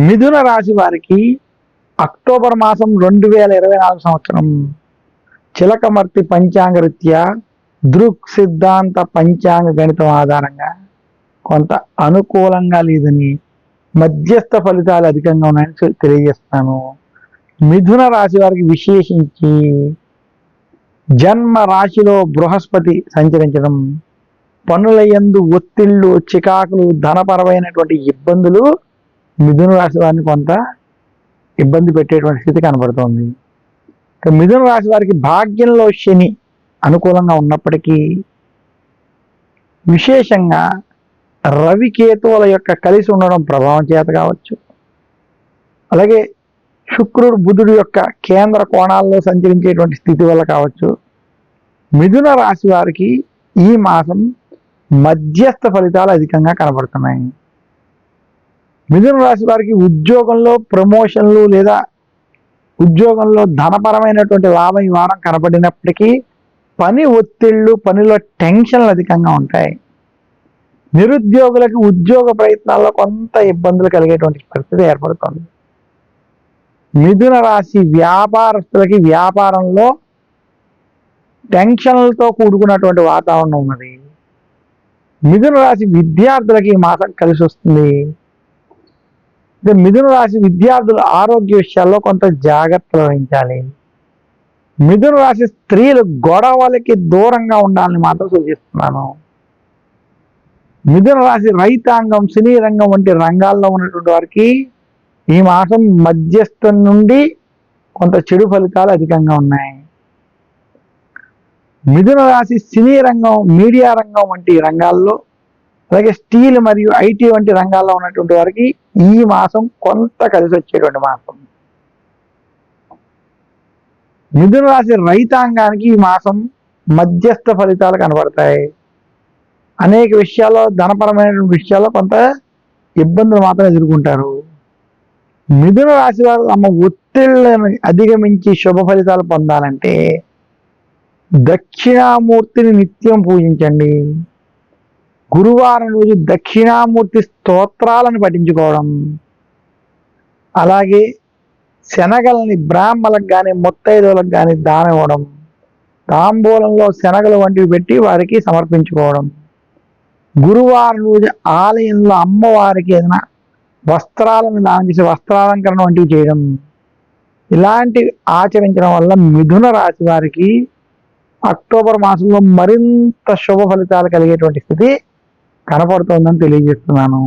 మిథున రాశి వారికి అక్టోబర్ మాసం రెండు వేల ఇరవై నాలుగు సంవత్సరం. చిలకమర్తి పంచాంగ రీత్యా దృక్ సిద్ధాంత పంచాంగ గణితం ఆధారంగా కొంత అనుకూలంగా లేదని మధ్యస్థ ఫలితాలు అధికంగా ఉన్నాయని తెలియజేస్తాను మిథున రాశి వారికి విశేషించి జన్మ రాశిలో బృహస్పతి సంచరించడం పనుల యందు ఒత్తిళ్ళు చికాకులు ధనపరమైనటువంటి ఇబ్బందులు మిథున రాశి వారిని కొంత ఇబ్బంది పెట్టేటువంటి స్థితి కనబడుతోంది. మిథున రాశి వారికి భాగ్యంలో శని అనుకూలంగా ఉన్నప్పటికీ విశేషంగా రవికేతువుల యొక్క కలిసి ఉండడం ప్రభావం చేత కావచ్చు. అలాగే శుక్రుడు బుధుడు యొక్క కేంద్ర కోణాల్లో సంచరించేటువంటి స్థితి వల్ల కావచ్చు. మిథున రాశి వారికి ఈ మాసం మధ్యస్థ ఫలితాలు అధికంగా కనబడుతున్నాయి. మిథున రాశి వారికి ఉద్యోగంలో ప్రమోషన్లు లేదా ఉద్యోగంలో ధనపరమైనటువంటి లాభం ఈ వారం కనబడినప్పటికీ పని ఒత్తిళ్ళు పనిలో టెన్షన్లు అధికంగా ఉంటాయి. నిరుద్యోగులకు ఉద్యోగ ప్రయత్నాల్లో కొంత ఇబ్బందులు కలిగేటువంటి పరిస్థితి ఏర్పడుతుంది. మిథున రాశి వ్యాపారస్తులకి వ్యాపారంలో టెన్షన్లతో కూడుకున్నటువంటి వాతావరణం ఉన్నది. మిథున రాశి విద్యార్థులకి ఈ మాసం కలిసి వస్తుంది. అంటే మిథున రాశి విద్యార్థుల ఆరోగ్య విషయాల్లో కొంత జాగ్రత్త వహించాలి. మిథున రాశి స్త్రీలు గొడవలకి దూరంగా ఉండాలని మాత్రం సూచిస్తున్నాను. మిథున రాశి రైతాంగం సినీ రంగం వంటి రంగాల్లో ఉన్నటువంటి వారికి ఈ మాసం మధ్యస్థం నుండి కొంత చెడు ఫలితాలు అధికంగా ఉన్నాయి. మిథున రాశి సినీ రంగం మీడియా రంగం వంటి రంగాల్లో అలాగే స్టీల్ మరియు ఐటీ వంటి రంగాల్లో ఉన్నటువంటి వారికి ఈ మాసం కొంత కలిసి వచ్చేటువంటి మాసం. మిథున రాశి రైతాంగానికి ఈ మాసం మధ్యస్థ ఫలితాలు కనబడతాయి. అనేక విషయాల్లో ధనపరమైనటువంటి విషయాల్లో కొంత ఇబ్బందులు మాత్రం ఎదుర్కొంటారు. మిథున రాశి వారు తమ ఒత్తిళ్ళను అధిగమించి శుభ ఫలితాలు పొందాలంటే దక్షిణామూర్తిని నిత్యం పూజించండి. గురువారం రోజు దక్షిణామూర్తి స్తోత్రాలను పఠించుకోవడం. అలాగే శనగల్ని బ్రాహ్మలకు కానీ ముత్తైదువులకు కానీ దానం ఇవ్వడం. తాంబూలంలో శనగలు వంటివి పెట్టి వారికి సమర్పించుకోవడం. గురువారం రోజు ఆలయంలో అమ్మవారికి ఏదైనా వస్త్రాలను దానం చేసి వస్త్రాలంకరణ వంటివి చేయడం. ఇలాంటివి ఆచరించడం వల్ల మిథున రాశి వారికి అక్టోబర్ మాసంలో మరింత శుభ ఫలితాలు కలిగేటువంటి స్థితి కనపడుతోందని తెలియజేస్తున్నాను.